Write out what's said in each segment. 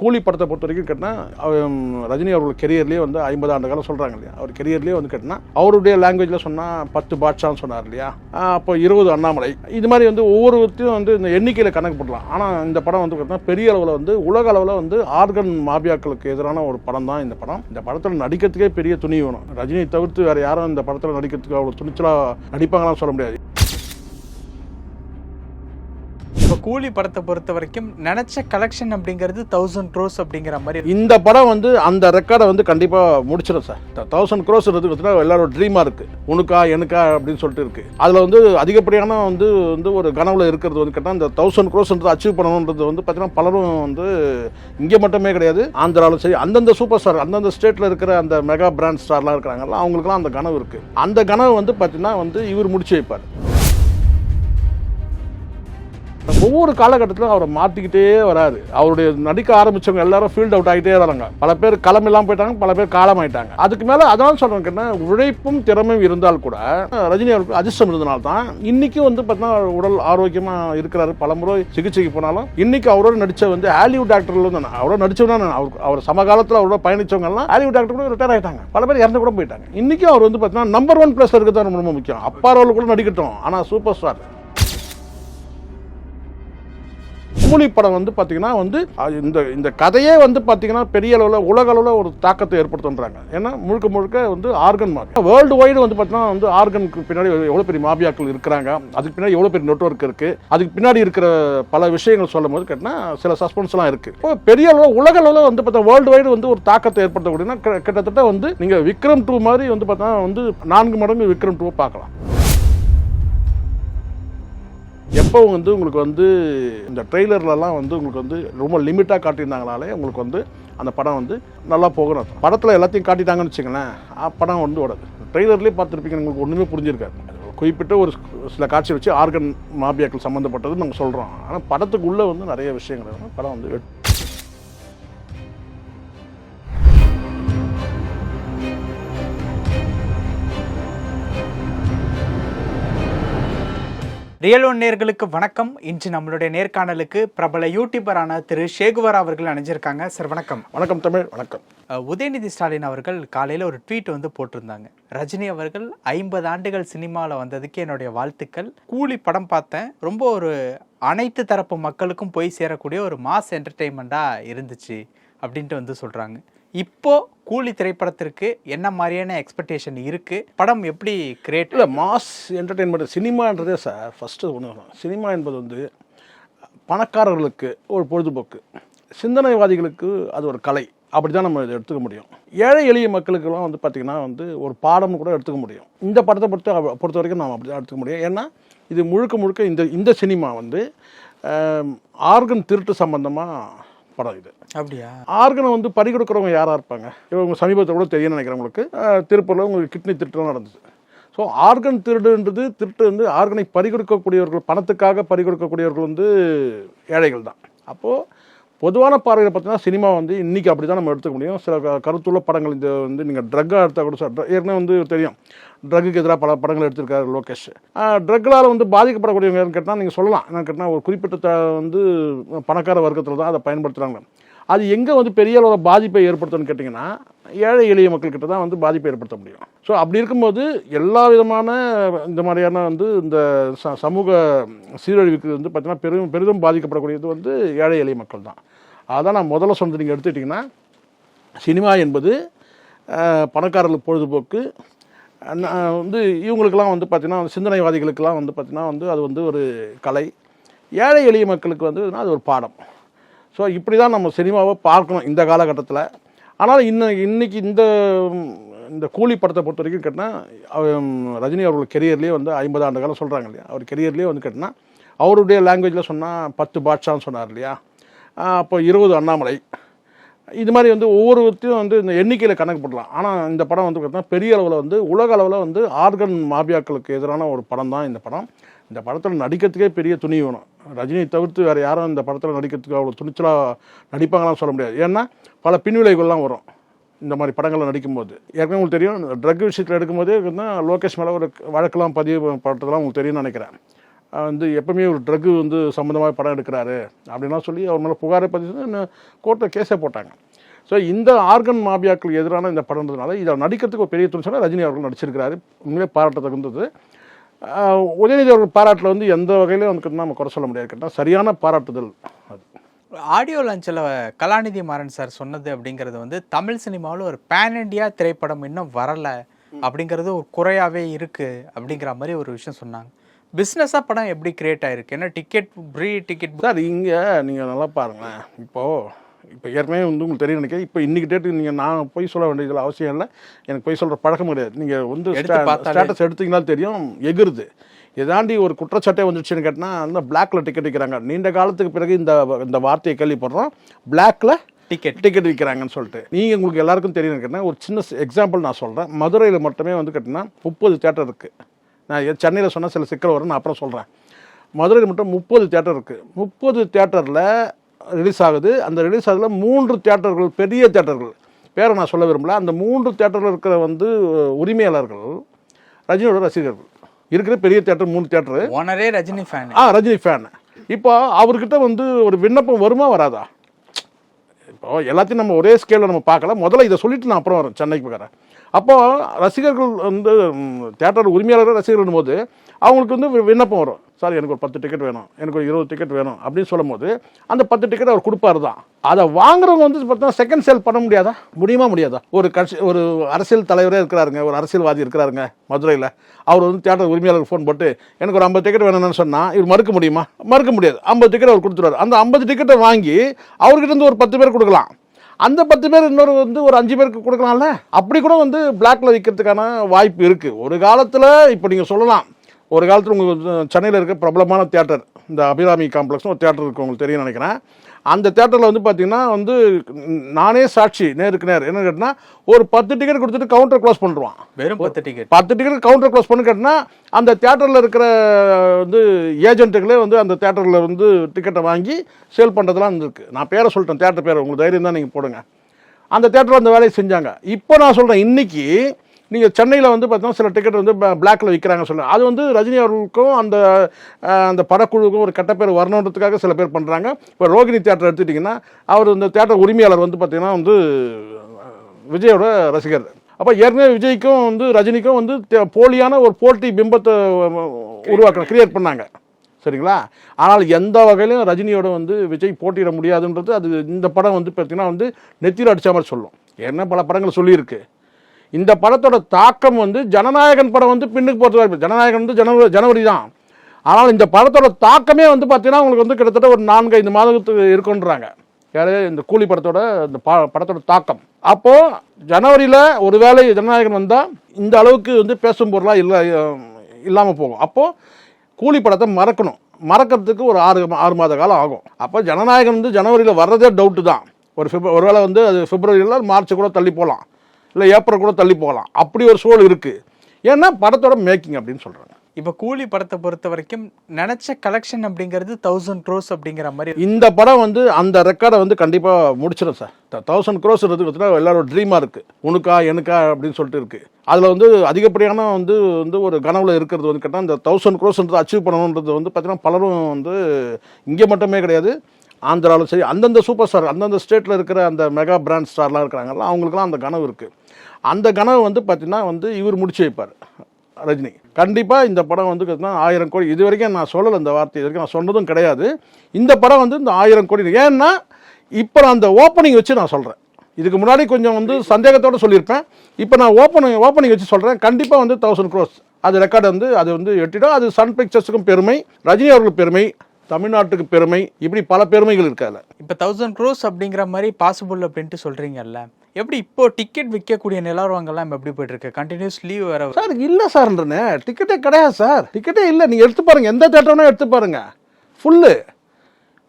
கூலி படத்தை பொறுத்த வரைக்கும் கேட்டால் ரஜினி அவர்கள் கெரியர்லேயே வந்து ஐம்பது ஆண்டு காலம் சொல்கிறாங்க இல்லையா? அவர் கெரியர்லேயே வந்து கேட்டினா அவருடைய லாங்குவேஜில் சொன்னால் பத்து பாட்ஷான்னு சொன்னார் இல்லையா? அப்போ இருபது அண்ணாமலை. இது மாதிரி வந்து ஒவ்வொருத்தையும் வந்து இந்த எண்ணிக்கையில் கணக்கு போடலாம். ஆனால் இந்த படம் வந்து கேட்டால் பெரிய அளவில் வந்து உலக அளவில் வந்து ஆர்கன் மாபியாக்களுக்கு எதிரான ஒரு படம் தான் இந்த படம். இந்த படத்தில் நடிக்கிறதுக்கே பெரிய துணி வேணும். ரஜினியை தவிர்த்து வேறு யாரும் இந்த படத்தில் நடிக்கிறதுக்கு அவ்வளோ துணிச்சலாக நடிப்பாங்களான்னு சொல்ல முடியாது. இப்போ கூலி படத்தை பொறுத்த வரைக்கும் நினைச்ச கலெக்ஷன் அப்படிங்கிறது தௌசண்ட் க்ரோஸ் அப்படிங்கிற மாதிரி இந்த படம் வந்து அந்த ரெக்கார்டை வந்து கண்டிப்பாக முடிச்சிடும் சார். தௌசண்ட் க்ரோஸ் பார்த்தீங்கன்னா எல்லாரோட ட்ரீமாக இருக்குது உனக்கா எனக்கா அப்படின்னு சொல்லிட்டு இருக்குது அதில் வந்து அதிகப்படியான வந்து வந்து ஒரு கனவுல இருக்கிறது வந்து கேட்டால் இந்த தௌசண்ட் க்ரோஸ்ன்றது அச்சீவ் பண்ணணுன்றது வந்து பார்த்தீங்கன்னா பலரும் வந்து இங்கே மட்டுமே கிடையாது. ஆந்திராலும் சரி அந்தந்த சூப்பர் ஸ்டார் அந்தந்த ஸ்டேட்டில் இருக்கிற அந்த மெகா பிராண்ட் ஸ்டார்லாம் இருக்கிறாங்கல்ல அவங்களுக்குலாம் அந்த கனவு இருக்குது அந்த கனவு வந்து பார்த்தீங்கன்னா வந்து இவர் முடிச்சு வைப்பார். ஒவ்வொரு காலகட்டத்திலும் அவரை மாற்றிக்கிட்டே வராரு அவருடைய நடிக்க ஆரம்பிச்சவங்க எல்லாரும் ஃபீல்ட் அவுட் ஆகிட்டே வராங்க. பல பேர் களம் இல்லாமல் போயிட்டாங்க பல பேர் காலம் ஆயிட்டாங்க. அதுக்கு மேலே அதான் சொல்கிறேன் கேட்டால் உழைப்பும் திறமையும் இருந்தால் கூட ரஜினி அவருக்கு அதிர்ஷ்டம் இருந்தனால தான் இன்றைக்கும் வந்து பார்த்தீங்கன்னா உடல் ஆரோக்கியமாக இருக்கிறாரு. பலமுறை சிகிச்சைக்கு போனாலும் இன்றைக்கி அவரோட நடித்த வந்து ஹாலிவுட் ஆக்டர்ல வந்து நான் அவரோட நடிச்சவனா நான் அவர் அவர் சமகாலத்தில் அவரோட பயணித்தவங்கலாம் ஹாலிவுட் ஆக்டர் கூட ரிட்டையர் ஆகிட்டாங்க பல பேர் இறந்து கூட போயிட்டாங்க. இன்னைக்கும் அவர் வந்து பார்த்தீங்கன்னா நம்பர் ஒன் ப்ளஸ் இருக்கிறது ரொம்ப ரொம்ப முக்கியம். அப்பா ரோல் கூட நடிக்கட்டும். ஆனால் சூப்பர் ஸ்டார் கூலி படம் வந்து பார்த்தீங்கன்னா வந்து இந்த இந்த கதையே வந்து பார்த்தீங்கன்னா பெரிய அளவில் உலக அளவில் ஒரு தாக்கத்தை ஏற்படுத்துன்றாங்க ஏன்னா முழுக்க முழுக்க வந்து ஆர்கன் மார்க் வேர்ல்டு வைடு வந்து பார்த்தீங்கன்னா வந்து ஆர்கனுக்கு பின்னாடி எவ்வளோ பெரிய மாபியாக்கள் இருக்கிறாங்க. அதுக்கு பின்னாடி எவ்வளோ பெரிய நெட்ஒர்க் இருக்குது அதுக்கு பின்னாடி இருக்கிற பல விஷயங்கள் சொல்லும் போது கேட்டால் சில சஸ்பென்ஸ்லாம் இருக்குது இப்போ பெரிய அளவில் உலக அளவில் வந்து பார்த்தா வேர்ல்டு வைடு வந்து ஒரு தாக்கத்தை ஏற்படுத்தக்கூடியனா கிட்டத்தட்ட வந்து நீங்கள் விக்ரம் டூ மாதிரி வந்து பார்த்தா வந்து நான்கு மடங்கு விக்ரம் டூவை பார்க்கலாம். எப்போ வந்து உங்களுக்கு வந்து இந்த ட்ரெய்லர்லலாம் வந்து உங்களுக்கு வந்து ரொம்ப லிமிட்டாக காட்டியிருந்தாங்கனாலே உங்களுக்கு வந்து அந்த படம் வந்து நல்லா போகணும் படத்தில் எல்லாத்தையும் காட்டிட்டாங்கன்னு வச்சுங்களேன் படம் வந்து ஓடாது. ட்ரெய்லர்லேயே பார்த்துருப்பீங்க உங்களுக்கு ஒன்றுமே புரிஞ்சிருக்காது. குறிப்பிட்ட ஒரு சில காட்சி வச்சு ஆர்கன் மாபியாக்கள் சம்மந்தப்பட்டது நம்ம சொல்கிறோம் ஆனால் படத்துக்குள்ளே வந்து நிறைய விஷயங்கள் படம் வந்து ரியல் ஒன் நேர்களுக்கு வணக்கம். இன்று நம்மளுடைய நேர்காணலுக்கு பிரபல யூடியூபரான திரு ஷேகுவர் அவர்கள் அணிஞ்சிருக்காங்க. சார் வணக்கம். வணக்கம் தமிழ் வணக்கம். உதயநிதி ஸ்டாலின் அவர்கள் காலையில் ஒரு ட்வீட் வந்து போட்டிருந்தாங்க. ரஜினி அவர்கள் ஐம்பது ஆண்டுகள் சினிமாவில் வந்ததுக்கு என்னுடைய வாழ்த்துக்கள். கூலி படம் பார்த்தேன். ரொம்ப ஒரு அனைத்து தரப்பு மக்களுக்கும் போய் சேரக்கூடிய ஒரு மாஸ் என்டர்டெயின்மெண்ட்டாக இருந்துச்சு. அப்படின்ட்டு வந்து சொல்கிறாங்க இப்போ கூலி திரைப்படத்திற்கு என்ன மாதிரியான எக்ஸ்பெக்டேஷன் இருக்கு? படம் எப்படி கிரியேட் இல்லை மாஸ் என்டர்டெயின்மெண்ட் சினிமான்றதே சார் ஃபஸ்ட்டு ஒன்று சினிமா என்பது வந்து பணக்காரர்களுக்கு ஒரு பொழுதுபோக்கு. சிந்தனைவாதிகளுக்கு அது ஒரு கலை. அப்படி தான் நம்ம இதை எடுத்துக்க முடியும். ஏழை எளிய மக்களுக்கெல்லாம் வந்து பார்த்திங்கன்னா வந்து ஒரு பாடம்னு கூட எடுத்துக்க முடியும். இந்த படத்தை பொறுத்த பொறுத்த வரைக்கும் நாம் அப்படி தான் எடுத்துக்க முடியும். ஏன்னா இது முழுக்க முழுக்க இந்த இந்த சினிமா வந்து ஆர்கன் திருட்டு சம்பந்தமாக படம் இது. அப்படியா? ஆர்கனை வந்து பறி கொடுக்குறவங்க யாராக இருப்பாங்க? இவங்க சமீபத்தில் கூட தெரியும் நினைக்கிறேன் உங்களுக்கு திருப்பூரில் உங்களுக்கு கிட்னி திருட்டு நடந்தது ஸோ ஆர்கன் திருடுன்றது திருட்டு வந்து ஆர்கனை பறி கொடுக்கக்கூடியவர்கள் பணத்துக்காக பறி கொடுக்கக்கூடியவர்கள் வந்து ஏழைகள் தான். அப்போது பொதுவான பார்வையில் பார்த்தீங்கன்னா சினிமா வந்து இன்றைக்கி அப்படி தான் நம்ம எடுத்துக்க முடியும். சில கருத்துள்ள படங்கள் இந்த வந்து நீங்கள் ட்ரக்காக எடுத்தால் கூட ஏற்கனவே வந்து தெரியும். ட்ரக்குக்கு எதிராக பல படங்கள் எடுத்திருக்காரு லோகேஷ். ட்ரக்கில் வந்து பாதிக்கப்படக்கூடியவங்க கேட்டால் நீங்கள் சொல்லலாம். என்ன கேட்டால் ஒரு குறிப்பிட்ட வந்து பணக்கார வர்க்கத்தில் தான் அதை பயன்படுத்துகிறாங்க அது எங்கே வந்து பெரிய அளவில் பாதிப்பை ஏற்படுத்துன்னு கேட்டிங்கன்னா ஏழை எளிய மக்கள்கிட்ட தான் வந்து பாதிப்பை ஏற்படுத்த முடியும். ஸோ அப்படி இருக்கும்போது எல்லா விதமான இந்த மாதிரியான வந்து இந்த ச சமூக சீரழிவுக்கு வந்து பார்த்திங்கன்னா பெரும் பெரிதும் பாதிக்கப்படக்கூடியது வந்து ஏழை எளிய மக்கள் தான். அதான் நான் முதல்ல சொன்னது நீங்கள் எடுத்துக்கிட்டிங்கன்னா சினிமா என்பது பணக்காரர்கள் பணக்காரர்களுக்கு பொழுதுபோக்கு வந்து இவங்களுக்கெல்லாம் வந்து பார்த்திங்கன்னா சிந்தனைவாதிகளுக்கெல்லாம் வந்து பார்த்திங்கன்னா வந்து அது வந்து ஒரு கலை. ஏழை எளிய மக்களுக்கு வந்து அது ஒரு பாடம். ஸோ இப்படி தான் நம்ம சினிமாவை பார்க்கணும் இந்த காலகட்டத்தில். ஆனால் இன்னும் இன்னைக்கு இந்த இந்த கூலி படத்தை பொறுத்த வரைக்கும் கேட்டால் ரஜினி அவர்கள் கெரியர்லேயே வந்து ஐம்பது ஆண்டு காலம் சொல்கிறாங்க இல்லையா? அவர் கெரியர்லேயே வந்து கேட்டினா அவருடைய லாங்குவேஜில் சொன்னால் பத்து பாட்ஷான்னு சொன்னார் இல்லையா? அப்போ இருபது அண்ணாமலை. இது மாதிரி வந்து ஒவ்வொருத்தையும் வந்து இந்த எண்ணிக்கையில் கணக்கு போடலாம் ஆனால் இந்த படம் வந்து பார்த்தீங்கன்னா பெரிய அளவில் வந்து உலக அளவில் வந்து ஆர்கன் மாபியாக்களுக்கு எதிரான ஒரு படம் தான் இந்த படம். இந்த படத்தில் நடிக்கிறதுக்கே பெரிய துணி வேணும். ரஜினியை தவிர்த்து வேறு யாரும் இந்த படத்தில் நடிக்கிறதுக்கு அவ்வளோ துணிச்சலாக நடிப்பாங்களாம் சொல்ல முடியாது. ஏன்னா பல பின்விளைவுகள்லாம் வரும் இந்த மாதிரி படங்களில் நடிக்கும்போது. ஏற்கனவே உங்களுக்கு தெரியும் ட்ரக் விஷயத்தில் எடுக்கும்போதே லோகேஷ் மேலே ஒரு வழக்கெல்லாம் பதிவு பண்ணுறதுலாம் உங்களுக்கு தெரியும்னு நினைக்கிறேன். வந்து எப்பவுமே ஒரு ட்ரக்கு வந்து சம்மந்தமாக படம் எடுக்கிறாரு அப்படின்லாம் சொல்லி அவர் மேலே புகாரை பதிவு கோர்ட்டில் கேஸே போட்டாங்க. ஸோ இந்த ஆர்கன் மாபியாக்கள் எதிரான இந்த படம்ன்றதுனால இதை நடிக்கிறதுக்கு ஒரு பெரிய துணிச்சலாக ரஜினி அவர்கள் நடிச்சிருக்கிறாரு. உண்மையிலே பாராட்டத்தகுந்தது. ஆஹ் உதயநிதி அவர்கள் பாராட்டில் வந்து எந்த வகையிலும் வந்து நம்ம குறை சொல்ல முடியாது. கேட்டால் சரியான பாராட்டுதல் அது. ஆடியோ லான்ச்சில் கலாநிதி மாறன் சார் சொன்னது அப்படிங்கிறது வந்து தமிழ் சினிமாவில் ஒரு பேன் இண்டியா திரைப்படம் இன்னும் வரலை அப்படிங்கிறது ஒரு குறையாகவே இருக்குது அப்படிங்கிற மாதிரி ஒரு விஷயம் சொன்னாங்க. பிஸ்னஸாக படம் எப்படி கிரியேட் ஆயிருக்கு? ஏன்னா டிக்கெட் ப்ரீ டிக்கெட் சார் இங்கே நீங்கள் நல்லா பாருங்களேன். இப்போது இப்போ ஏற்கனவே வந்து உங்களுக்கு தெரியும் நினைக்கிறேன். இப்போ இன்னைக்கு டேட்டு நீங்கள் நான் போய் சொல்ல வேண்டியதில் அவசியம் இல்லை. எனக்கு போய் சொல்கிற பழக்கம் கிடையாது. நீங்கள் வந்து ஸ்டேட்டஸ் எடுத்தீங்கன்னா தெரியும் எகிருது. இதாண்டி ஒரு குற்றச்சாட்டே வந்துச்சுன்னு கேட்டால் அந்த பிளாக்ல டிக்கெட் விற்கிறாங்க நீண்ட காலத்துக்கு பிறகு இந்த இந்த வார்த்தையை கேள்விப்படுறோம். பிளாக்ல டிக்கெட் டிக்கெட் விற்கிறாங்கன்னு சொல்லிட்டு. நீங்கள் உங்களுக்கு எல்லாருக்கும் தெரியும் கேட்டால் ஒரு சின்ன எக்ஸாம்பிள் நான் சொல்கிறேன் மதுரையில் மட்டுமே வந்து கேட்டிங்கன்னா முப்பது தேட்டர் இருக்குது நான் சென்னையில் சொன்னால் சில சிக்கல் வரும் நான் அப்புறம் சொல்கிறேன் மதுரையில் மட்டும் முப்பது தேட்டர் இருக்குது முப்பது தேட்டரில் ரிலீஸ் ஆகுது. அந்த ரிலீஸ் ஆகுதுல மூன்று தேட்டர்கள் பெரிய தேட்டர்கள் பேரை நான் சொல்ல விரும்பல. அந்த மூன்று தேட்டரில் இருக்கிற வந்து உரிமையாளர்கள் ரஜினியோட ரசிகர்கள். இருக்கிற பெரிய தேட்டர் மூணு தேட்டரு ஓனரே ரஜினி ஃபேன் ஆ ரஜினி ஃபேன் இப்போ அவர்கிட்ட வந்து ஒரு விண்ணப்பம் வருமா வராதா? இப்போ எல்லாத்தையும் நம்ம ஒரே ஸ்கேலில் நம்ம பார்க்கல. முதல்ல இதை சொல்லிட்டு நான் அப்புறம் வரேன் சென்னைக்கு போகிறேன். அப்போ ரசிகர்கள் வந்து தேட்டர் உரிமையாளர்கள் ரசிகர்கள் போது அவங்களுக்கு வந்து வி- விண்ணப்பம் வரும். சார் எனக்கு ஒரு பத்து டிக்கெட் வேணும். எனக்கு ஒரு இருபது டிக்கெட் வேணும். அப்படின்னு சொல்லும்போது அந்த பத்து டிக்கெட் அவர் கொடுப்பாரு தான் அதை வாங்குறவங்க வந்து பார்த்தா செகண்ட் சேல் பண்ண முடியாதா? முடியுமா முடியாதா? ஒரு கட்சி ஒரு அரசியல் தலைவரே இருக்கிறாருங்க. ஒரு அரசியல்வாதி இருக்கிறாருங்க மதுரையில். அவர் வந்து தேட்டர் உரிமையாளருக்கு ஃபோன் போட்டு எனக்கு ஒரு ஐம்பது டிக்கெட் வேணும்னு சொன்னால் இவர் மறுக்க முடியுமா? மறுக்க முடியாது. ஐம்பது டிக்கெட் அவர் கொடுத்துருவாரு. அந்த ஐம்பது டிக்கெட்டை வாங்கி அவர்கிட்ட இருந்து ஒரு பத்து பேர் கொடுக்கலாம். அந்த பத்து பேர் இன்னொரு வந்து ஒரு அஞ்சு பேருக்கு கொடுக்கலாம்ல? அப்படி கூட வந்து பிளாக்ல விற்கிறதுக்கான வாய்ப்பு இருக்குது ஒரு காலத்தில் இப்போ நீங்கள் சொல்லலாம். ஒரு காலத்தில் உங்களுக்கு சென்னையில் இருக்க பிரபலமான தியேட்டர் இந்த அபிராமி காம்ப்ளெக்ஸ்னு ஒரு தியேட்டர் இருக்கு உங்களுக்கு தெரியும் நினைக்கிறேன். அந்த தேட்டரில் வந்து பார்த்தீங்கன்னா வந்து நானே சாட்சி நேருக்கு நேர். என்ன கேட்டினா ஒரு பத்து டிக்கெட் கொடுத்துட்டு கவுண்டர் க்ளோஸ் பண்ணிடுவான் வெறும் பத்து டிக்கெட் பத்து டிக்கெட் கவுண்டர் க்ளோஸ் பண்ணு கேட்டினா அந்த தேட்டரில் இருக்கிற வந்து ஏஜென்ட்டுகளே வந்து அந்த தேட்டரில் வந்து டிக்கெட்டை வாங்கி சேல் பண்ணுறதுலாம் இருக்கு நான் பேரை சொல்லிட்டேன் தேட்டர் பேரை. உங்களுக்கு தைரியம் தான் நீங்கள் போடுங்க. அந்த தேட்டரில் அந்த வேலையை செஞ்சாங்க. இப்போ நான் சொல்கிறேன் இன்னைக்கு நீங்கள் சென்னையில் வந்து பார்த்தீங்கன்னா சில டிக்கெட் வந்து பிளாக்ல விற்கிறாங்க சொல்ல. அது வந்து ரஜினி அவர்களுக்கும் அந்த அந்த படக்குழுவுக்கும் ஒரு கெட்ட பேர் வரணுன்றதுக்காக சில பேர் பண்ணுறாங்க இப்போ ரோகிணி தேட்டர் எடுத்துட்டிங்கன்னா அவர் இந்த தேட்டர் உரிமையாளர் வந்து பார்த்தீங்கன்னா வந்து விஜயோட ரசிகர். அப்போ ஏற்கனவே விஜய்க்கும் வந்து ரஜினிக்கும் வந்து போலியான ஒரு போட்டி பிம்பத்தை உருவாக்கணும் கிரியேட் பண்ணாங்க. சரிங்களா? ஆனால் எந்த வகையிலும் ரஜினியோட வந்து விஜய் போட்டியிட முடியாதுன்றது அது இந்த படம் வந்து பார்த்தீங்கன்னா வந்து நெத்தியில் அடித்த மாதிரி சொல்லும். ஏன்னா பல படங்கள் சொல்லியிருக்கு. இந்த படத்தோட தாக்கம் வந்து ஜனநாயகன் படம் வந்து பின்னுக்கு போகிறது ஜனநாயகன் வந்து ஜனவரி ஜனவரி தான் ஆனால் இந்த படத்தோட தாக்கமே வந்து பார்த்தீங்கன்னா உங்களுக்கு வந்து கிட்டத்தட்ட ஒரு நான்கு ஐந்து மாதத்துக்கு இருக்குன்றாங்க. யாரு? இந்த கூலி படத்தோட இந்த படத்தோட தாக்கம். அப்போது ஜனவரியில் ஒருவேளை ஜனநாயகன் வந்தால் இந்த அளவுக்கு வந்து பேசும் பொருளாக இல்லை இல்லாமல் போகும். அப்போது கூலி படத்தை மறக்கணும். மறக்கிறதுக்கு ஒரு ஆறு ஆறு மாத காலம் ஆகும். அப்போ ஜனநாயகன் வந்து ஜனவரியில் வர்றதே டவுட்டு தான். ஒரு ஃபிப் ஒருவேளை வந்து அது பிப்ரவரியில் மார்ச் கூட தள்ளி போகலாம் இல்லை ஏப்ரல் கூட தள்ளி போகலாம். அப்படி ஒரு சூழல் இருக்குது ஏன்னா படத்தோட மேக்கிங் அப்படின்னு சொல்கிறாங்க இப்போ கூலி படத்தை பொறுத்த வரைக்கும் நினைச்ச கலெக்ஷன் அப்படிங்கிறது தௌசண்ட் க்ரோஸ் அப்படிங்கிற மாதிரி இந்த படம் வந்து அந்த ரெக்கார்டை வந்து கண்டிப்பாக முடிச்சிடும் சார். தௌசண்ட் க்ரோஸ் பார்த்தீங்கன்னா எல்லாரோட ட்ரீமாக இருக்குது உனக்கா எனக்கா அப்படின்னு சொல்லிட்டு இருக்குது அதில் வந்து அதிகப்படியான வந்து வந்து ஒரு கனவுல இருக்கிறது வந்து கேட்டால் இந்த தௌசண்ட் க்ரோஸ்ன்றது அச்சீவ் பண்ணணுன்றது வந்து பார்த்தீங்கன்னா பலரும் வந்து இங்கே மட்டுமே கிடையாது. ஆந்திராவில் சரி அந்தந்த சூப்பர் ஸ்டார் அந்தந்த ஸ்டேட்டில் இருக்கிற அந்த மெகா பிராண்ட் ஸ்டார்லாம் இருக்கிறாங்கல்ல அவங்களுக்குலாம் அந்த கனவு இருக்குது அந்த கனவு வந்து பார்த்திங்கன்னா வந்து இவர் முடிச்சு வைப்பார் ரஜினி. கண்டிப்பாக இந்த படம் வந்து பார்த்தீங்கன்னா ஆயிரம் கோடி இது வரைக்கும் நான் சொல்லலை இந்த வார்த்தை இது வரைக்கும் நான் சொன்னதும் கிடையாது. இந்த படம் வந்து இந்த ஆயிரம் கோடி ஏன்னா இப்போ நான் அந்த ஓப்பனிங் வச்சு நான் சொல்கிறேன் இதுக்கு முன்னாடி கொஞ்சம் வந்து சந்தேகத்தோடு சொல்லியிருப்பேன். இப்போ நான் ஓப்பனிங் ஓப்பனிங் வச்சு சொல்கிறேன் கண்டிப்பாக வந்து தௌசண்ட் க்ரோஸ் அது ரெக்கார்டு வந்து அது வந்து எட்டிடும். அது சன் பிக்சர்ஸுக்கும் பெருமை ரஜினி அவர்களுக்கு பெருமை. தமிழ்நாட்டுக்கு பெருமை இப்படி பல பெருமைகள் இருக்கு அதில். இப்போ தௌசண்ட் க்ரோஸ் அப்படிங்கிற மாதிரி பாசிபிள் அப்படின்ட்டு சொல்றீங்கல்ல எப்படி இப்போ டிக்கெட் விற்கக்கூடிய நிலவரங்கள்லாம் எப்படி போயிட்டு இருக்கு? கண்டினியூஸ் லீவ் வேற. சார் இல்லை சார்ன்றனே டிக்கெட்டே கிடையாது சார். டிக்கெட்டே இல்லை. நீங்கள் எடுத்து பாருங்க. எந்த தேட்டர்னா எடுத்து பாருங்க. ஃபுல்லு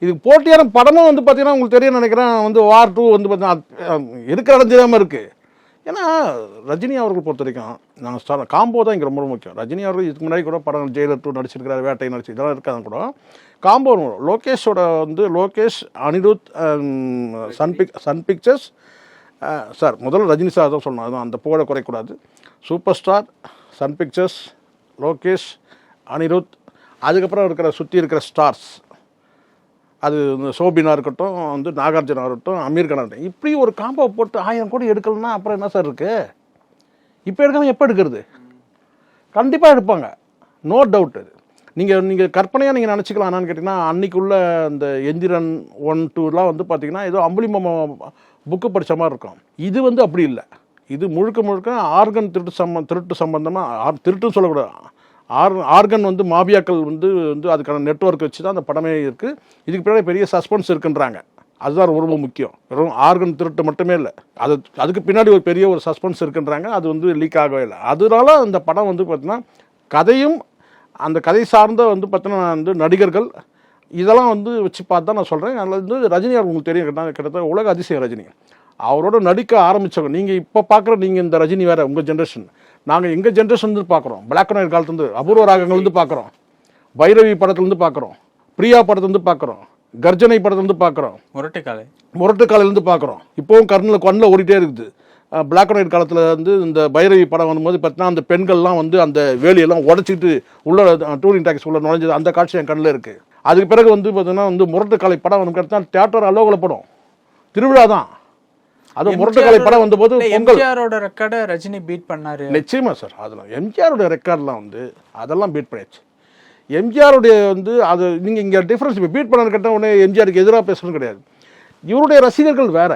இதுக்கு போட்டியான படமும் வந்து பார்த்தீங்கன்னா உங்களுக்கு தெரியும் நினைக்கிறேன் வந்து வார் டூ வந்து பார்த்தீங்கன்னா இருக்கிற இடம் தெரியாமல் இருக்குது ஏன்னா ரஜினி அவர்கள் பொறுத்த வரைக்கும் நாங்கள் ஸ்டார் காம்போ தான் இங்கே ரொம்ப முக்கியம். ரஜினி அவர்கள் இதுக்கு முன்னாடி கூட படங்கள் ஜெயிலர் டூ நடிச்சிருக்கிறாரு வேட்டை நடிச்சு இதெல்லாம் இருக்காங்க கூட. காம்போ லோகேஷோட வந்து Lokesh Anirudh and Sun pic Sun Pictures sir முதல்ல ரஜினி சார் தான் சொல்லணும். அதுவும் அந்த புகழை குறைக்கூடாது super star Sun Pictures Lokesh Anirudh அதுக்கப்புறம் இருக்கிற சுற்றி இருக்கிற ஸ்டார்ஸ். அது இந்த சோபினா இருக்கட்டும் வந்து நாகார்ஜுனா இருக்கட்டும் அமீர்கானா இருக்கட்டும் இப்படி ஒரு காம்போ போட்டு ஆயிரம் கோடி எடுக்கலன்னா அப்புறம் என்ன சார் இருக்குது இப்போ எடுக்காம எப்போ எடுக்கிறது? கண்டிப்பாக எடுப்பாங்க. நோ டவுட் அது நீங்கள் நீங்கள் கற்பனையாக நீங்கள் நினச்சிக்கலாம் என்னன்னு கேட்டிங்கன்னா அன்னைக்குள்ள அந்த எந்திரன் ஒன் டூலாம் வந்து பார்த்தீங்கன்னா ஏதோ அம்புலி மாமா புக்கு படித்த மாதிரி இருக்கும். இது வந்து அப்படி இல்லை. இது முழுக்க முழுக்க ஆர்கன் திருட்டு சம்ம திருட்டு சம்பந்தமாக திருட்டுன்னு சொல்லக்கூடாது. ஆர் ஆர்கன் வந்து மாபியாக்கள் வந்து வந்து அதுக்கான நெட்வொர்க் வச்சு தான் அந்த படமே இருக்குது இதுக்கு பின்னாடி பெரிய சஸ்பென்ஸ் இருக்குன்றாங்க. அதுதான் ரொம்ப முக்கியம். வெறும் ஆர்கன் திருட்டு மட்டுமே இல்லை. அது அதுக்கு பின்னாடி ஒரு பெரிய ஒரு சஸ்பென்ஸ் இருக்குன்றாங்க. அது வந்து லீக் ஆகவே இல்லை. அதனால அந்த படம் வந்து பார்த்திங்கன்னா கதையும் அந்த கதை சார்ந்த வந்து பார்த்தீங்கன்னா வந்து நடிகர்கள் இதெல்லாம் வந்து வச்சு பார்த்து தான் நான் சொல்கிறேன் அதில் வந்து ரஜினி அவர் உங்களுக்கு தெரியும். கிட்ட- கிட்டத்தட்ட உலக அதிசய ரஜினி. அவரோட நடிக்க ஆரம்பித்தவங்க நீங்கள் இப்போ பார்க்குற நீங்கள் இந்த ரஜினி வேறு உங்கள் ஜென்ரேஷன் நாங்கள் எங்கள் ஜென்ரேஷன் வந்து பார்க்குறோம் பிளாக் அண்ட் ஒயிட் காலத்துலேருந்து அபூர்வ ராகங்கள்லேருந்து பார்க்குறோம் பைரவி படத்துலேருந்து பார்க்குறோம் பிரியா படத்துலேருந்து பார்க்குறோம் கர்ஜனை படத்துலேருந்து பார்க்குறோம் முரட்டுக்காலை. முரட்டு காலையிலேருந்து பார்க்குறோம் இப்போவும் கண்ணில் கண்ணில் ஓடிட்டே இருக்குது. பிளாக் அண்ட் ஒயிட் காலத்தில் வந்து இந்த பைரவி படம் வரும்போது பார்த்தீங்கன்னா அந்த பெண்கள்லாம் வந்து அந்த வேலியெல்லாம் உடச்சிட்டு உள்ள டூரிங் டாக்ஸ் உள்ள நுழைஞ்சது. அந்த காட்சி என் கண்ணில் இருக்குது அதுக்கு பிறகு வந்து பார்த்தீங்கன்னா வந்து முரட்டு காலை படம் வந்து பார்த்தீங்கன்னா தேட்டர் அலோகல படம் திருவிழா தான் அது முரட்டு காலை படம் வந்தபோது எம்ஜிஆரோட ரெக்கார்டை ரஜினி பீட் பண்ணாரு. நிச்சயமா சார் அதெல்லாம் எம்ஜிஆருடைய ரெக்கார்ட்லாம் வந்து அதெல்லாம் பீட் பண்ணியாச்சு. எம்ஜிஆருடைய வந்து அது நீங்கள் இங்கே டிஃப்ரென்ஸ் இப்போ பீட் பண்ண கேட்டால் உடனே எம்ஜிஆருக்கு எதிராக பேசணும் கிடையாது. இவருடைய ரசிகர்கள் வேற.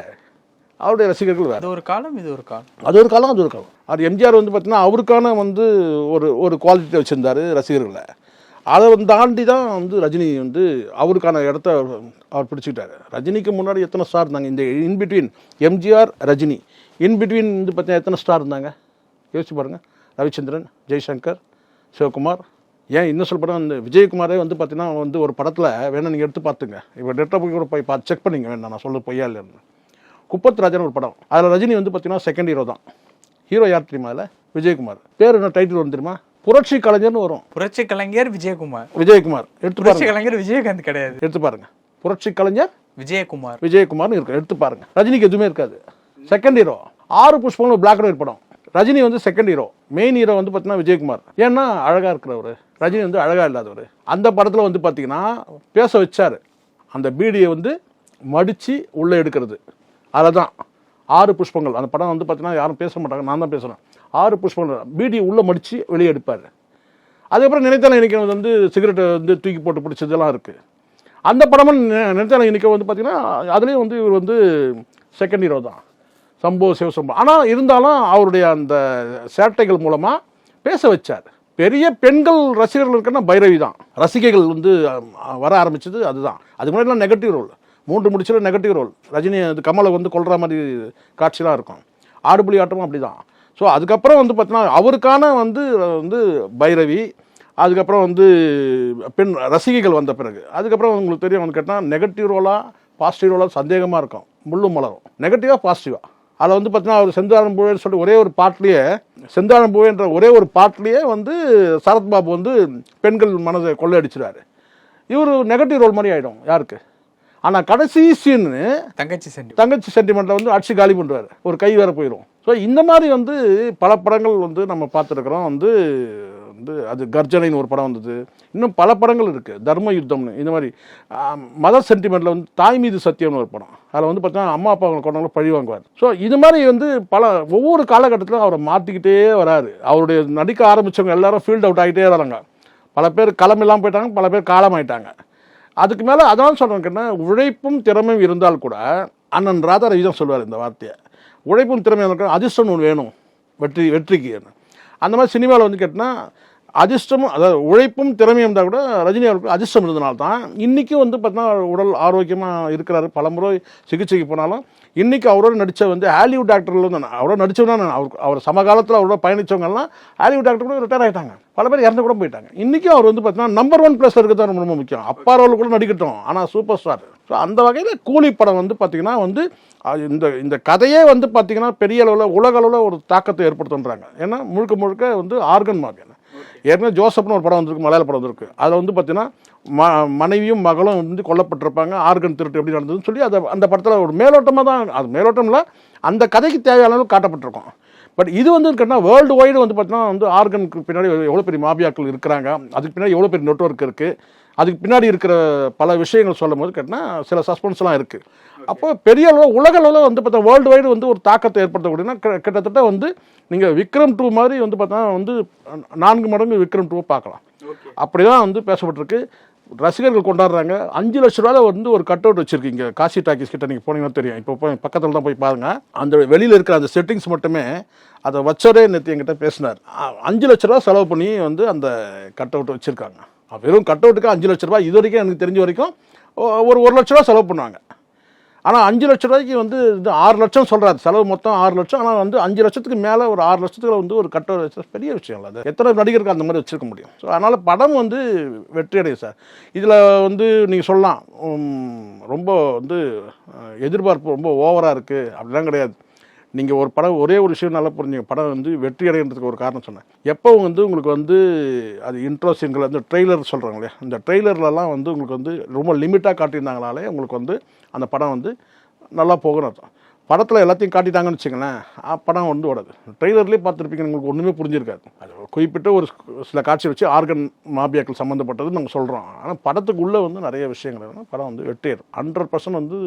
அவருடைய ரசிகர்கள் வேற. ஒரு காலம் இது ஒரு காலம். அது ஒரு காலம் அது ஒரு காலம். அது எம்ஜிஆர் வந்து பார்த்தீங்கன்னா அவருக்கான வந்து ஒரு ஒரு குவாலிட்டி வச்சுருந்தாரு ரசிகர்களை அதை வந்து தாண்டி தான் வந்து ரஜினி வந்து அவருக்கான இடத்த அவர் பிடிச்சிக்கிட்டார். பிடிச்சிக்கிட்டாரு ரஜினிக்கு முன்னாடி எத்தனை ஸ்டார் இருந்தாங்க? இந்த இன்பிட்வீன் எம்ஜிஆர் ரஜினி. இன்பிட்வீன் வந்து பார்த்தீங்கன்னா எத்தனை ஸ்டார் இருந்தாங்க? யோசிச்சு பாருங்கள் ரவிச்சந்திரன் ஜெய்சங்கர் சிவகுமார். ஏன் இன்னும் சொல்ல அந்த விஜயகுமாரே வந்து பார்த்தீங்கன்னா வந்து ஒரு படத்தில் வேணா நீங்கள் எடுத்து பார்த்துங்க இப்போ டெட்டா போய் கூட போய் பார்த்து செக் பண்ணிங்க. வேணாம் நான் சொல்ல பொய்யா இல்லைன்னு குப்பத்து ராஜன் ஒரு படம். அதில் ரஜினி வந்து பார்த்தீங்கன்னா செகண்ட் ஹீரோ தான். ஹீரோ யார் தெரியுமா அதில்? விஜயகுமார். பேர் என்ன டைட்டில் வந்து தெரியுமா? புரட்சி கலைஞர்னு வரும். புரட்சி கலைஞர் விஜயகுமார். விஜயகுமார். எடுத்து புரட்சி கலைஞர் விஜயகாந்த் கிடையாது. எடுத்து பாருங்க. புரட்சி கலைஞர் விஜயகுமார். விஜயகுமார்னு இருக்கு. எடுத்து பாருங்க. ரஜினிக்கு எதுவுமே இருக்காது. செகண்ட் ஹீரோ ஆறு புஷ்பங்கள் பிளாக் அண்ட் ஒயிட் படம். ரஜினி வந்து செகண்ட் ஹீரோ மெயின் ஹீரோ வந்து பார்த்தீங்கன்னா விஜயகுமார். ஏன்னா அழகா இருக்கிறவர். ரஜினி வந்து அழகா இல்லாதவர். அந்த படத்தில் வந்து பார்த்தீங்கன்னா பேச வச்சாரு. அந்த பீடியை வந்து மடிச்சு உள்ளே எடுக்கிறது. அதில் தான் ஆறு புஷ்பங்கள். அந்த படம் வந்து பார்த்தீங்கன்னா யாரும் பேச மாட்டாங்க. நான் தான் பேசுகிறேன் ஆறு புஷ் பண்ணுறாரு பீடி உள்ளே மடித்து வெளியே எடுப்பார். அதுக்கப்புறம் நினைத்தால இணைக்கிறது வந்து சிகரெட்டை வந்து தூக்கி போட்டு பிடிச்சதெல்லாம் இருக்குது அந்த படமும் நி- இணைக்க வந்து பார்த்திங்கன்னா அதுலேயும் வந்து இவர் வந்து செகண்ட் ஹீரோ தான். சம்போ சிவசம்போ. ஆனால் இருந்தாலும் அவருடைய அந்த சேட்டைகள் மூலமாக பேச வச்சார். பெரிய பெண்கள் ரசிகர்கள் இருக்குன்னா பைரவி தான். ரசிகைகள் வந்து வர ஆரம்பிச்சது அதுதான். அதுக்கு முன்னாடிலாம் நெகட்டிவ் ரோல் மூன்று முடிச்சில் நெகட்டிவ் ரோல் ரஜினி அது கமலை வந்து கொள்கிற மாதிரி காட்சிலாம் இருக்கும். ஆடுபுலி ஆட்டமும் அப்படி தான் ஸோ அதுக்கப்புறம் வந்து பார்த்தீங்கன்னா அவருக்கான வந்து வந்து பைரவி அதுக்கப்புறம் வந்து பெண் ரசிகைகள் வந்த பிறகு. அதுக்கப்புறம் உங்களுக்கு தெரியும் வந்து கேட்டால் நெகட்டிவ் ரோலாக பாசிட்டிவ் ரோலாக சந்தேகமாக இருக்கும். முள்ளும் மலரும். நெகட்டிவாக பாசிட்டிவாக அதில் வந்து பார்த்தீங்கன்னா அவர் செந்தாழம் பூவேன்னு சொல்லிட்டு ஒரே ஒரு பாட்டிலேயே செந்தாழம் பூவேன்ற ஒரே ஒரு பாட்டிலேயே வந்து சரத்பாபு வந்து பெண்கள் மனதை கொள்ளையடிச்சிருவாரு. இவர் நெகட்டிவ் ரோல் மாதிரி ஆகிடும் யாருக்கு? ஆனால் கடைசி சீன்னு தங்கச்சி சென்டி தங்கச்சி சென்டிமெண்ட்டில் வந்து அடிச்சு காலி பண்ணுவார் ஒரு கை வேற போயிடும் ஸோ இந்த மாதிரி வந்து பல படங்கள் வந்து நம்ம பார்த்துருக்குறோம். வந்து வந்து அது கர்ஜனைன்னு ஒரு படம் வந்தது. இன்னும் பல படங்கள் இருக்குது தர்ம யுத்தம்னு. இந்த மாதிரி மத சென்டிமெண்ட்டில் வந்து தாய் மீது சத்தியம்னு ஒரு படம். அதில் வந்து பார்த்தீங்கன்னா அம்மா அப்பா அவங்க பழி வாங்குவார். ஸோ இது மாதிரி வந்து பல ஒவ்வொரு காலகட்டத்திலும் அவரை மாற்றிக்கிட்டே வராரு. அவருடைய நடிக்க ஆரம்பித்தவங்க எல்லாரும் ஃபீல்ட் அவுட் ஆகிட்டே வராங்க. பல பேர் களம் இல்லாமல் போயிட்டாங்க பல பேர் காலமாயிட்டாங்க. அதுக்கு மேலே அதான் சொல்கிறேன் உழைப்பும் திறமையும் இருந்தால் கூட அண்ணன் ராதா ரவி தான் சொல்லுவார் இந்த வார்த்தையை. உழைப்பும் திறமையும் இருந்தால் அதிர்ஷ்டம் ஒன்று வேணும். வெற்றி வெற்றிக்கு. அந்த மாதிரி சினிமாவில் வந்து கேட்டால் அதிர்ஷ்டமும் அதாவது உழைப்பும் திறமையும் இருந்தால் கூட ரஜினி அவருக்கு அதிர்ஷ்டம் இருந்தனால தான் இன்றைக்கும் வந்து பார்த்தீங்கன்னா உடல் ஆரோக்கியமாக இருக்கிறாரு. பலமுறை சிகிச்சைக்கு போனாலும் இன்றைக்கி அவரோட நடித்த வந்து ஹாலிவுட் ஆக்டரில் வந்து அவரோட நடித்தவனா அவர் அவர் சமகாலத்தில் அவரோட பயணித்தவங்கலாம் ஹாலிவுட் டாக்டர் கூட ரிட்டையர் ஆகிட்டாங்க பல பேர் இறந்து கூட போயிட்டாங்க. இன்றைக்கும் அவர் வந்து பார்த்தீங்கன்னா நம்பர் ஒன் ப்ளஸ் இருக்கிறது தான் ரொம்ப ரொம்ப முக்கியம். அப்பா ரோல் கூட நடிக்கட்டும். ஆனால் சூப்பர் ஸ்டார் ஸோ அந்த வகையில் கூலி படம் வந்து பார்த்திங்கன்னா வந்து இந்த இந்த கதையே வந்து பார்த்திங்கன்னா பெரிய அளவில் உலக அளவில் ஒரு தாக்கத்தை ஏற்படுத்துன்றாங்க ஏன்னா முழுக்க முழுக்க வந்து ஆர்கன் மாஃபியா ஏற்கனவே ஜோசப்னு ஒரு படம் வந்திருக்கு மலையாள படம் வந்திருக்கு. அதில் வந்து பார்த்தீங்கன்னா ம மனைவியும் மகளும் வந்து கொல்லப்பட்டிருப்பாங்க ஆர்கன் திருட்டு எப்படி நடந்ததுன்னு சொல்லி அதை அந்த படத்தில் ஒரு மேலோட்டமாக தான் அது மேலோட்டமில் அந்த கதைக்கு தேவையான அளவு காட்டப்பட்டிருக்கும். பட் இது வந்து கேட்டால் வேர்ல்டு வைடு வந்து பார்த்தீங்கன்னா வந்து ஆர்கனுக்கு பின்னாடி எவ்வளோ பெரிய மாபியாக்கள் இருக்கிறாங்க அதுக்கு பின்னாடி எவ்வளோ பெரிய நெட்ஒர்க் இருக்குது அதுக்கு பின்னாடி இருக்கிற பல விஷயங்கள் சொல்லும் போது கேட்டால் சில சஸ்பென்ஸ்லாம் இருக்குது அப்போ பெரிய அளவில் உலக அளவில் வந்து பார்த்தா வேர்ல்டு வைடு வந்து ஒரு தாக்கத்தை ஏற்படுத்தக்கூடியனா கிட்ட- கிட்டத்தட்ட வந்து நீங்கள் விக்ரம் டூ மாதிரி வந்து பார்த்தா வந்து நான்கு மடங்கு விக்ரம் டூவை பார்க்கலாம். அப்படி தான் வந்து பேசப்பட்டிருக்கு. ரசிகர்கள் கொண்டாடுறாங்க. அஞ்சு லட்ச ரூபாய் வந்து ஒரு கட் அவுட் வச்சிருக்கீங்க. காசி டாக்கிஸ் கிட்ட நீங்கள் போனீங்கன்னா தெரியும். இப்போ போய் பக்கத்தில் தான் போய் பாருங்க. அந்த வெளியில் இருக்கிற அந்த செட்டிங்ஸ் மட்டுமே அதை வச்சோரே நேற்று என்கிட்ட பேசினார். அஞ்சு லட்ச ரூபா செலவு பண்ணி வந்து அந்த கட் அவுட் வச்சுருக்காங்க. வெறும் கட் அவுட்டுக்கு அஞ்சு லட்ச ரூபாய் இது வரைக்கும் எனக்கு தெரிஞ்ச வரைக்கும் ஒரு ஒரு லட்ச ரூபா செலவு பண்ணுவாங்க. ஆனால் அஞ்சு லட்ச ரூபாய்க்கு வந்து இது ஆறு லட்சம் சொல்கிறாரு செலவு மொத்தம் ஆறு லட்சம். ஆனால் வந்து அஞ்சு லட்சத்துக்கு மேலே ஒரு ஆறு லட்சத்துக்கு வந்து ஒரு கட்ட பெரிய விஷயம் இல்லை அது. எத்தனை நடிகருக்கு அந்த மாதிரி வச்சிருக்க முடியும். ஸோ அதனால் படம் வந்து வெற்றி அடையும் சார். இதில் வந்து நீங்கள் சொல்லலாம். ரொம்ப வந்து எதிர்பார்ப்பு ரொம்ப ஓவராக இருக்குது அப்படிலாம் கிடையாது. நீங்கள் ஒரு படம் ஒரே ஒரு விஷயம் நல்லா புரிஞ்சுங்க. படம் வந்து வெற்றி அடைகிறதுக்கு ஒரு காரணம் சொன்னேன். எப்போ வந்து உங்களுக்கு வந்து அது இன்ட்ரோ சீன்கள் வந்து ட்ரெய்லர் சொல்கிறாங்க இல்லையா? அந்த ட்ரெய்லர்லலாம் வந்து உங்களுக்கு வந்து ரொம்ப லிமிட்டாக காட்டியிருந்தாங்கனாலே உங்களுக்கு வந்து அந்த படம் வந்து நல்லா போகணும் அர்த்தம். படத்தில் எல்லாத்தையும் காட்டிட்டாங்கன்னு வச்சுங்களேன் படம் வந்து ஓடாது. ட்ரெய்லர்லேயே பார்த்துருப்பீங்க உங்களுக்கு ஒன்றுமே புரிஞ்சிருக்காது. அது குறிப்பிட்ட ஒரு சில காட்சி வச்சு ஆர்கன் மாபியாக்கள் சம்மந்தப்பட்டது நம்ம சொல்கிறோம் ஆனால் படத்துக்குள்ளே வந்து நிறைய விஷயங்கள் இருக்கும் படம் வந்து வெற்றிடும் ஹண்ட்ரட் பர்சன்ட் வந்து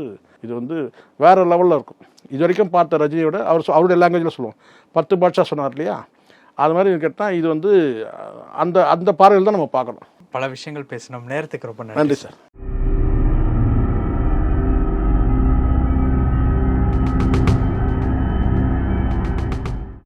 இது வந்து வேறு லெவலில் இருக்கும். இது வரைக்கும் பார்த்த ரஜினியோட அவர் அவருடைய லாங்குவேஜில் சொல்லுவோம். பத்து பாட்ஷா சொன்னார் இல்லையா? அது மாதிரி கேட்டால் இது வந்து அந்த அந்த பார்வையில் தான் நம்ம பார்க்கணும். பல விஷயங்கள் பேசணும் நேரத்துக்கு ரொம்ப நன்றி சார்.